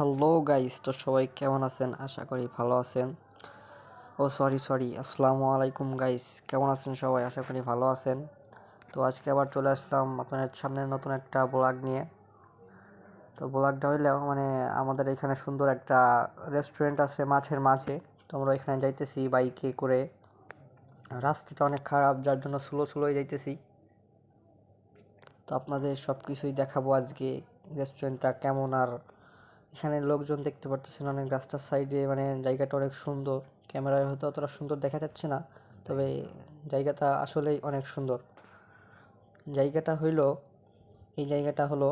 Hello guys, তো সবাই কেমন আছেন? আশা করি ভালো আছেন। ও, সরি সরি, আসসালামু আলাইকুম গাইস, কেমন আছেন সবাই? আশা করি ভালো আছেন। তো আজকে আবার চলে আসলাম আপনাদের সামনে নতুন একটা ব্লগ নিয়ে। তো ব্লগটা হইলেও মানে আমাদের এখানে সুন্দর একটা রেস্টুরেন্ট আছে মাঠের মাঝে। তো আমরা এখানে যাইতেছি বাইকে করে। রাস্তাটা অনেক খারাপ, যার জন্য স্লো স্লোই যাইতেছি। তো আপনাদের সব কিছুই দেখাবো আজকে রেস্টুরেন্টটা কেমন আর এখানে লোকজন দেখতে পারতেছেন অনেক রাস্তার সাইডে মানে জায়গাটা অনেক সুন্দর। ক্যামেরায় হয়তো অতটা সুন্দর দেখা যাচ্ছে না, তবে জায়গাটা আসলেই অনেক সুন্দর। জায়গাটা হইল, এই জায়গাটা হলো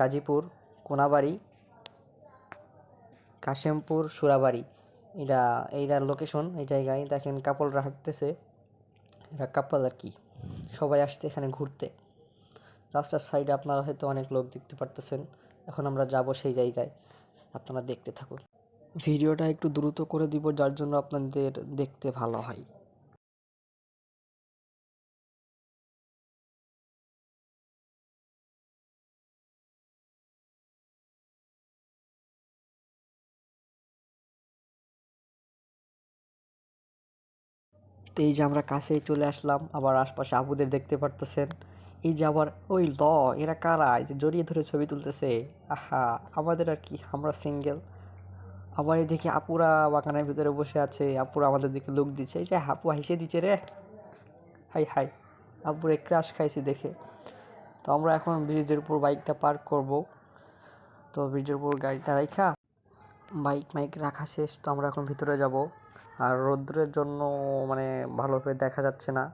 গাজীপুর, কোনাবাড়ি, কাশেমপুর, সুরাবাড়ি। এটা এইটার লোকেশন এই জায়গায় দেখেন কাপড়রা হাঁটতেছে। এরা কাপল আর কি, সবাই আসছে এখানে ঘুরতে। রাস্তার সাইডে আপনারা হয়তো অনেক লোক দেখতে পারতেছেন। এখন আমরা যাব সেই জায়গায়। আপনারা দেখতে থাকুন। ভিডিওটা একটু দ্রুত করে দিব, যার জন্য আপনাদের দেখতে ভালো হয়। এই যে আমরা কাছেই চলে আসলাম, আবার আশপাশে আবুদের দেখতে পারতেছেন। এই যে আবার ওই ল, এরা কারা? এই যে জড়িয়ে ধরে ছবি তুলতেছে। আহা, আমাদের আর কি, আমরা সিঙ্গেল আবার এই দেখি আপুরা বাগানের ভিতরে বসে আছে, আপুরা আমাদের দিকে লুক দিচ্ছে। এই যে হাপু হেসে দিচ্ছে রে। হাই হাই, আপুরে ক্রাশ খাইছি দেখে। তো আমরা এখন ব্রিজের উপর বাইকটা পার্ক করব। তো ব্রিজের উপর গাড়িটা রাখা বাইক মাইক রাখা শেষ, তো আমরা এখন ভিতরে যাব। আর রৌদ্রের জন্য মানে ভালোভাবে দেখা যাচ্ছে না।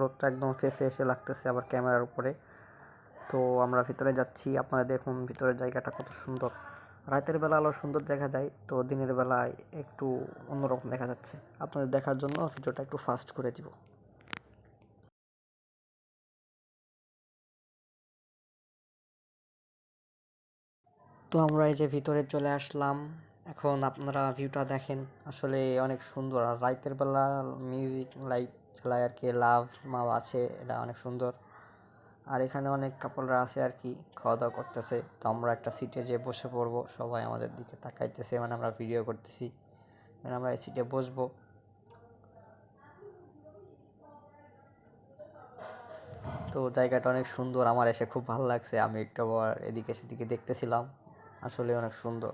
রোদটা একদম ফেসে এসে লাগতেছে আবার ক্যামেরার উপরে। তো আমরা ভিতরে যাচ্ছি, আপনারা দেখুন ভিতরের জায়গাটা কত সুন্দর। রাতের বেলা আলো সুন্দর দেখা যায়, তো দিনের বেলায় একটু অন্যরকম দেখা যাচ্ছে। আপনাদের দেখার জন্য ভিডিওটা একটু ফাস্ট করে দিব। তো আমরা এই যে ভিতরে চলে আসলাম, এখন আপনারা ভিউটা দেখেন। আসলে অনেক সুন্দর, আর রাতের বেলা মিউজিক লাইট চালায় আর কি, লাভ মাভ আছে, এটা অনেক সুন্দর। আর এখানে অনেক কাপড়রা আছে আর কি খাওয়া দাওয়া করতেছে। তো আমরা একটা সিটে যে বসে পড়ব, সবাই আমাদের দিকে তাকাইতেছে মানে আমরা ভিডিও করতেছি। মানে আমরা এই সিটে বসবো। তো জায়গাটা অনেক সুন্দর, আমার এসে খুব ভালো লাগছে, আমি একটু আবার এদিকে সেদিকে দেখতেছিলাম, আসলে অনেক সুন্দর।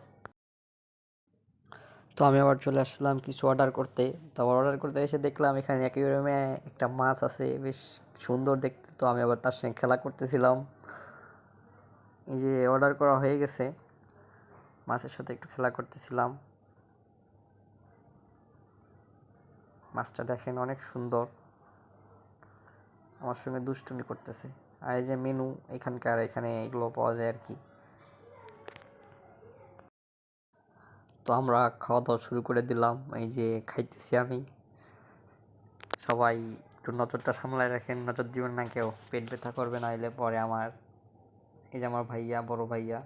তো আমি আবার চলে আসলাম কিছু অর্ডার করতে। তো অর্ডার করতে এসে দেখলাম এখানে অ্যাকুয়ারিয়ামে একটা মাছ আছে, বেশ সুন্দর দেখতে। তো আমি আবার তার সঙ্গে খেলা করতেছিলাম। এই যে অর্ডার করা হয়ে গেছে। মাছের সাথে একটু খেলা করতেছিলাম। মাছটা দেখেন অনেক সুন্দর। আমার সঙ্গে দুষ্টুমি করতেছে। আর এই যে মেনু এখানকার এখানে এগুলো পাওয়া যায় আর কি। তো আমরা খাওয়া দাওয়া শুরু করে দিলাম। এই যে খাইতেছি আমি। সবাই একটু নজরটা সামলায় রাখেন, নজর দিবেন না কেউ। পেট ব্যথা করবে, না এলে পরে আমার, এই যে আমার ভাইয়া, বড় ভাইয়া।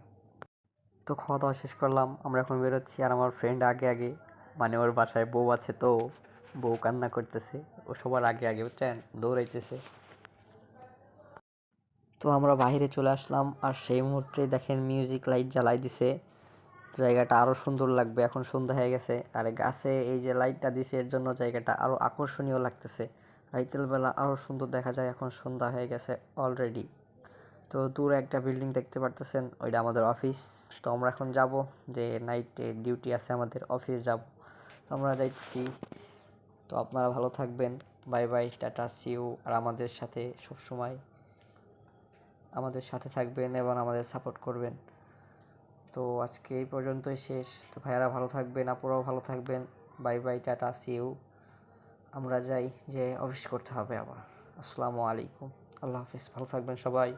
তো খাওয়া দাওয়া শেষ করলাম, আমরা এখন বেরোচ্ছি। আর আমার ফ্রেন্ড আগে আগে মানে ওর বাসায় বউ আছে তো, বউ কান্না করতেছে। ও সবার আগে আগে, বুঝছেন? দৌড়াইতেছে। তো আমরা বাইরে চলে আসলাম। আর সেই মুহূর্তে দেখেন মিউজিক লাইট জ্বালাই দিছে। জায়গাটা আরও সুন্দর লাগবে। এখন সন্ধ্যা হয়ে গেছে। আর গাছে এই যে লাইটটা দিছে, এর জন্য জায়গাটা আরও আকর্ষণীয় লাগতেছে। রাইতের বেলা আরও সুন্দর দেখা যায়, এখন সন্ধ্যা হয়ে গেছে অলরেডি তো দূরে একটা বিল্ডিং দেখতে পারতেছেন, ওইটা আমাদের অফিস তো আমরা এখন যাব, যে নাইটে ডিউটি আছে আমাদের অফিস যাব। তো আমরা যাইতেছি। তো আপনারা ভালো থাকবেন। Bye bye tata see you আর আমাদের সাথে সবসময় আমাদের সাথে থাকবেন এবং আমাদের সাপোর্ট করবেন। তো আজকে এই পর্যন্তই শেষ। তো ভাইয়ারা ভালো থাকবেন, আপুরাও ভালো থাকবেন। বাই বাই, টাটা সিউ আমরা যাই যে অফিস করতে হবে আবার। আসসালামু আলাইকুম। আল্লাহ হাফিজ। ভালো থাকবেন সবাই।